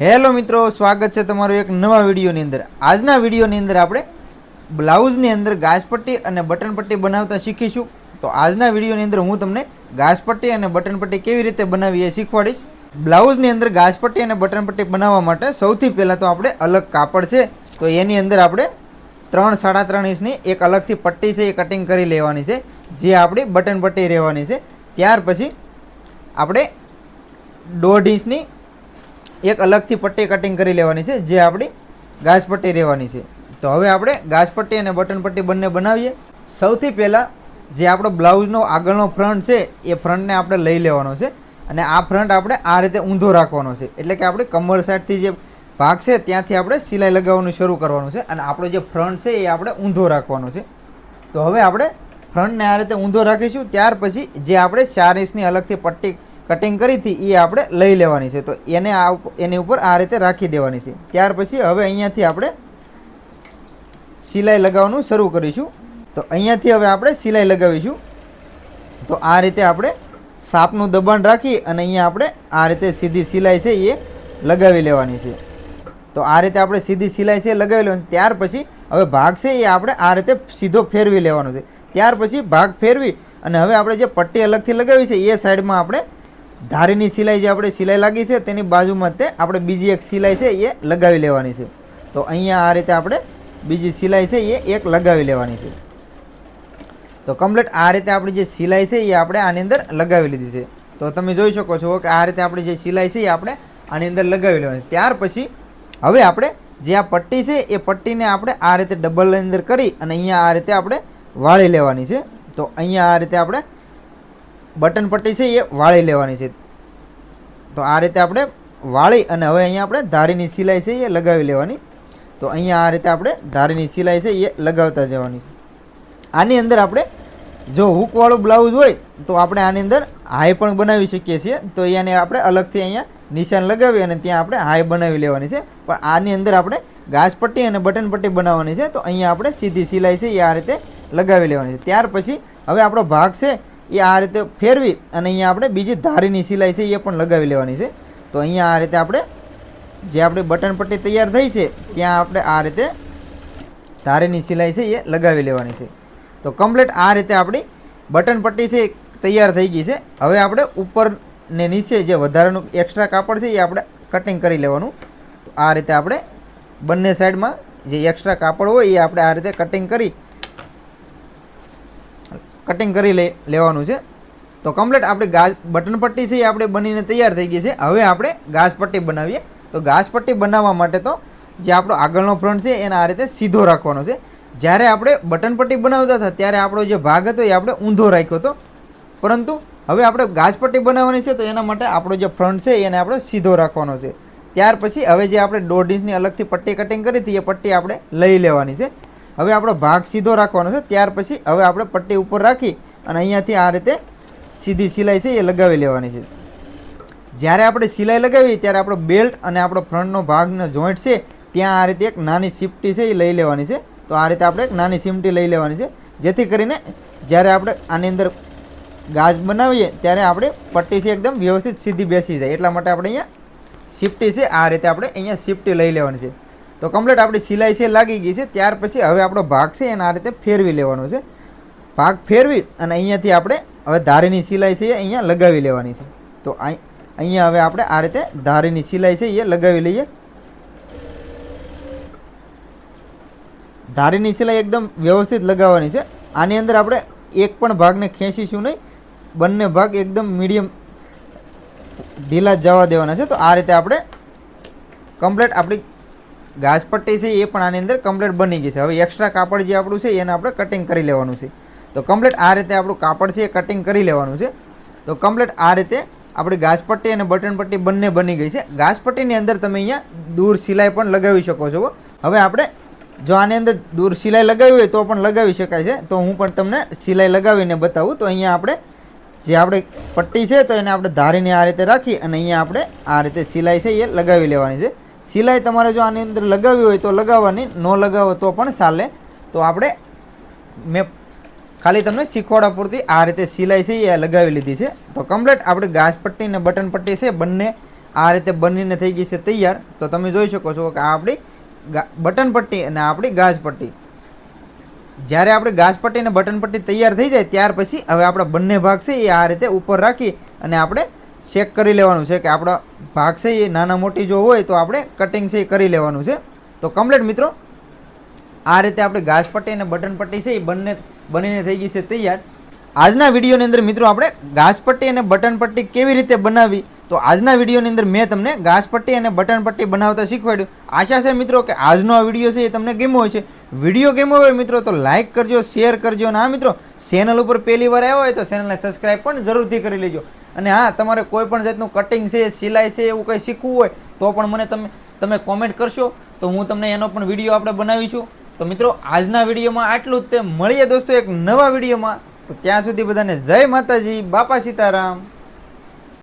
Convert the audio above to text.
Hello મિત્રો, સ્વાગત છે તમારું એક નવા વિડીયોની અંદર. આજના વિડીયોની અંદર આપણે બ્લાઉઝની અંદર ગાજપટ્ટી અને બટન પટ્ટી બનાવતા શીખીશું. તો આજના વિડીયોની અંદર હું તમને ગાજપટ્ટી અને બટન પટ્ટી કેવી રીતે બનાવી એ શીખવાડીશ. બ્લાઉઝની અંદર ગાજપટ્ટી અને બટન પટ્ટી બનાવવા માટે સૌથી પહેલાં તો આપણે અલગ કાપડ છે. તો એની અંદર આપણે ત્રણ સાડા ત્રણ ઇંચની એક અલગથી પટ્ટી છે એ કટિંગ કરી લેવાની છે, જે આપણી બટન પટ્ટી રહેવાની છે. ત્યાર પછી આપણે દોઢ ઇંચની એક અલગથી પટ્ટી કટિંગ કરી લેવાની છે, જે આપણી ગાજપટ્ટી રહેવાની છે. તો હવે આપણે ગાજપટ્ટી અને બટન પટ્ટી બંને બનાવીએ. સૌથી પહેલાં જે આપણો બ્લાઉઝનો આગળનો ફ્રન્ટ છે, એ ફ્રન્ટને આપણે લઈ લેવાનો છે અને આ ફ્રન્ટ આપણે આ રીતે ઊંધો રાખવાનો છે. એટલે કે આપણે કમર સાઈડથી જે ભાગ છે, ત્યાંથી આપણે સિલાઈ લગાવવાનું શરૂ કરવાનું છે અને આપણો જે ફ્રન્ટ છે, એ આપણે ઊંધો રાખવાનો છે. તો હવે આપણે ફ્રન્ટને આ રીતે ઊંધો રાખીશું, ત્યાર પછી જે આપણે ચાર ઇંચની અલગથી પટ્ટી કટિંગ કરી હતી એ આપણે લઈ લેવાની છે. તો એને આ એની ઉપર આ રીતે રાખી દેવાની છે. ત્યાર પછી હવે અહીંયાથી આપણે સિલાઈ લગાવવાનું શરૂ કરીશું. તો અહીંયાથી હવે આપણે સિલાઈ લગાવીશું. તો આ રીતે આપણે સાપનું દબાણ રાખી અને અહીંયા આપણે આ રીતે સીધી સિલાઈ છે એ લગાવી લેવાની છે. તો આ રીતે આપણે સીધી સિલાઈ છે લગાવી લેવાની ત્યાર પછી હવે ભાગ છે એ આપણે આ રીતે સીધો ફેરવી લેવાનો છે. ત્યાર પછી ભાગ ફેરવી અને હવે આપણે જે પટ્ટી અલગથી લગાવી છે એ સાઈડમાં આપણે ધારીની સિલાઈ જે આપણે સિલાઈ લાગી છે, તેની બાજુમાં તે આપણે બીજી એક સિલાઈ છે, એ લગાવી લેવાની છે. તો અહીંયા આ રીતે આપણે બીજી સિલાઈ છે, એ એક લગાવી લેવાની છે. તો કમ્પ્લીટ આ રીતે આપણી જે સિલાઈ છે, એ આપણે આની અંદર લગાવી લીધી છે. તો તમે જોઈ શકો છો કે આ રીતે આપણી જે સિલાઈ છે, એ આપણે આની અંદર લગાવી લેવાની ત્યાર પછી હવે આપણે જે આ પટ્ટી છે, એ પટ્ટીને આપણે આ રીતે ડબલ અંદર કરી અને અહીંયા આ રીતે આપણે વાળી લેવાની છે. તો અહીંયા આ રીતે આપણે બટન પટ્ટી છે એ વાળી લેવાની છે. તો આ રીતે આપણે વાળી અને હવે અહીંયા આપણે ધારીની સિલાઈ છે એ લગાવી લેવાની. તો અહીંયા આ રીતે આપણે ધારીની સિલાઈ છે એ લગાવતા જવાની છે. આની અંદર આપણે જો હૂકવાળું બ્લાઉઝ હોય તો આપણે આની અંદર હાઈ પણ બનાવી શકીએ છીએ. તો એને આપણે અલગથી અહીંયા નિશાન લગાવી અને ત્યાં આપણે હાઈ બનાવી લેવાની છે. પણ આની અંદર આપણે ઘાસપટ્ટી અને બટન પટ્ટી બનાવવાની છે. તો અહીંયા આપણે સીધી સિલાઈ છે એ આ રીતે લગાવી લેવાની છે. ત્યાર પછી હવે આપણો ભાગ છે એ આ રીતે ફેરવી અને અહીંયા આપણે બીજી ધારીની સિલાઈ છે, એ પણ લગાવી લેવાની છે. તો અહીંયા આ રીતે આપણે જે આપણી બટન પટ્ટી તૈયાર થઈ છે, ત્યાં આપણે આ રીતે ધારીની સિલાઈ છે, એ લગાવી લેવાની છે. તો કમ્પ્લીટ આ રીતે આપણી બટન પટ્ટી છે તૈયાર થઈ ગઈ છે. હવે આપણે ઉપર ને નીચે જે વધારાનું એક્સ્ટ્રા કાપડ છે, એ આપણે કટિંગ કરી લેવાનું. તો આ રીતે આપણે બંને સાઈડમાં જે એક્સ્ટ્રા કાપડ હોય, એ આપણે આ રીતે કટિંગ કરી કટિંગ કરી લે, લેવાનું છે. તો કમ્પ્લીટ આપણે ઘાસ બટન પટ્ટી છે એ આપણે બનીને તૈયાર થઈ ગઈ છે. હવે આપણે ઘાસ પટ્ટી બનાવીએ. તો ઘાસ પટ્ટી બનાવવા માટે તો જે આપણો આગળનો ફ્રન્ટ છે એને આ રીતે સીધો રાખવાનો છે. જ્યારે આપણે બટન પટ્ટી બનાવતા હતા, ત્યારે આપણો જે ભાગ હતો એ આપણે ઊંધો રાખ્યો હતો. પરંતુ હવે આપણે ગાજ પટ્ટી બનાવવાની છે, તો એના માટે આપણો જે ફ્રન્ટ છે એને આપણે સીધો રાખવાનો છે. ત્યાર પછી હવે જે આપણે દોઢ ઇંચની અલગથી પટ્ટી કટિંગ કરી હતી, એ પટ્ટી આપણે લઈ લેવાની છે. હવે આપણો ભાગ સીધો રાખવાનો છે. ત્યાર પછી હવે આપણે પટ્ટી ઉપર રાખી અને અહીંયાથી આ રીતે સીધી સિલાઈ છે એ લગાવી લેવાની છે. જ્યારે આપણે સિલાઈ લગાવી ત્યારે આપણો બેલ્ટ અને આપણો ફ્રન્ટનો ભાગનો જોઈન્ટ છે, ત્યાં આ રીતે એક નાની સિફ્ટી છે એ લઈ લેવાની છે. તો આ રીતે આપણે એક નાની સિમટી લઈ લેવાની છે. જેથી કરીને જ્યારે આપણે આની અંદર ગાજ બનાવીએ ત્યારે આપણે પટ્ટી છે એકદમ વ્યવસ્થિત સીધી બેસી જાય. એટલા માટે આપણે અહીંયા સિફ્ટી છે, આ રીતે આપણે અહીંયા સિફ્ટી લઈ લેવાની છે. તો કમ્પ્લીટ આપણી સિલાઈ છે, લાગી ગઈ છે. ત્યાર પછી હવે આપણો ભાગ છે, એને આ રીતે ફેરવી લેવાનો છે. ભાગ ફેરવી અને અહીંયાથી આપણે હવે ધારીની સિલાઈ છે એ અહીંયા લગાવી લેવાની છે. તો અહીં અહીંયા હવે આપણે આ રીતે ધારીની સિલાઈ છે એ લગાવી લઈએ. ધારીની સિલાઈ એકદમ વ્યવસ્થિત લગાવવાની છે. આની અંદર આપણે એક પણ ભાગને ખેંચીશું નહીં. બંને ભાગ એકદમ મીડિયમ ઢીલા જવા દેવાના છે. તો આ રીતે આપણે કમ્પ્લીટ આપણી ગાજ પટ્ટી છે, એ પણ આની અંદર કમ્પ્લીટ બની ગઈ છે. હવે એક્સ્ટ્રા કાપડ જે આપણું છે, એને આપણે કટિંગ કરી લેવાનું છે. તો કમ્પ્લીટ આ રીતે આપણું કાપડ છે, એ કટિંગ કરી લેવાનું છે. તો કમ્પ્લીટ આ રીતે આપણી ઘાસપટ્ટી અને બટન પટ્ટી બંને બની ગઈ છે. ઘાસપટ્ટીની અંદર તમે અહીંયા દૂર સિલાઈ પણ લગાવી શકો છો. હવે આપણે જો આની અંદર દૂર સિલાઈ લગાવી હોય તો પણ લગાવી શકાય છે. તો હું પણ તમને સિલાઈ લગાવીને બતાવું. તો અહીંયા આપણે જે આપણે પટ્ટી છે, તો એને આપણે ધારીને આ રીતે રાખી અને અહીંયા આપણે આ રીતે સિલાઈ છે, એ લગાવી લેવાની છે. સિલાઈ તમારે જો આની અંદર લગાવી હોય તો લગાવવાની, ન લગાવો તો પણ ચાલે. તો આપણે મેં ખાલી તમને શીખવાડવા પૂરતી આ રીતે સિલાઈ છે એ લગાવી લીધી છે. તો કમ્પ્લીટ આપણે ગાજ પટ્ટી બટન પટ્ટી છે, બંને આ રીતે બનીને થઈ ગઈ છે તૈયાર. તો તમે જોઈ શકો છો કે આ આપણી બટન પટ્ટી અને આપણી ગાજ પટ્ટી જ્યારે આપણે ગાજ પટ્ટી અને બટન પટ્ટી તૈયાર થઈ જાય ત્યાર પછી હવે આપણા બંને ભાગ છે એ આ રીતે ઉપર રાખી અને આપણે ચેક કરી લેવાનું છે કે આપણા ભાગ છે એ નાના મોટી જો હોય તો આપણે કટિંગ છે એ કરી લેવાનું છે. તો કમ્પ્લીટ મિત્રો, આ રીતે આપણે ગાજ પટ્ટી અને બટન પટ્ટી છે એ બંને, બનીને થઈ ગઈ છે તૈયાર. આજના વિડીયોની અંદર મિત્રો આપણે ઘાસ પટ્ટી અને બટન પટ્ટી કેવી રીતે બનાવી તો આજના વિડીયોની અંદર મેં તમને ઘાસ પટ્ટી અને બટન પટ્ટી બનાવતા શીખવાડ્યું. આશા છે મિત્રો કે આજનો આ વીડિયો છે એ તમને ગેમો હોય છે વીડિયો ગેમો હોય મિત્રો તો લાઇક કરજો શેર કરજો અને આ મિત્રો ચેનલ ઉપર પહેલી વાર આવ્યો હોય તો ચેનલને સબસ્ક્રાઈબ પણ જરૂરથી કરી લેજો. અને હા, તમારે કોઈ પણ જાતનું કટિંગ છે, સિલાઈ છે, એવું કંઈ શીખવું હોય, તો પણ મને તમે તમે કોમેન્ટ કરશો. તો હું તમને એનો પણ વીડિયો આપણે બનાવીશું. તો મિત્રો, આજના વિડીયોમાં આટલું જ તે. મળીએ દોસ્તો એક નવા વિડીયોમાં. તો ત્યાં સુધી બધાને જય માતાજી, બાપા સીતારામ.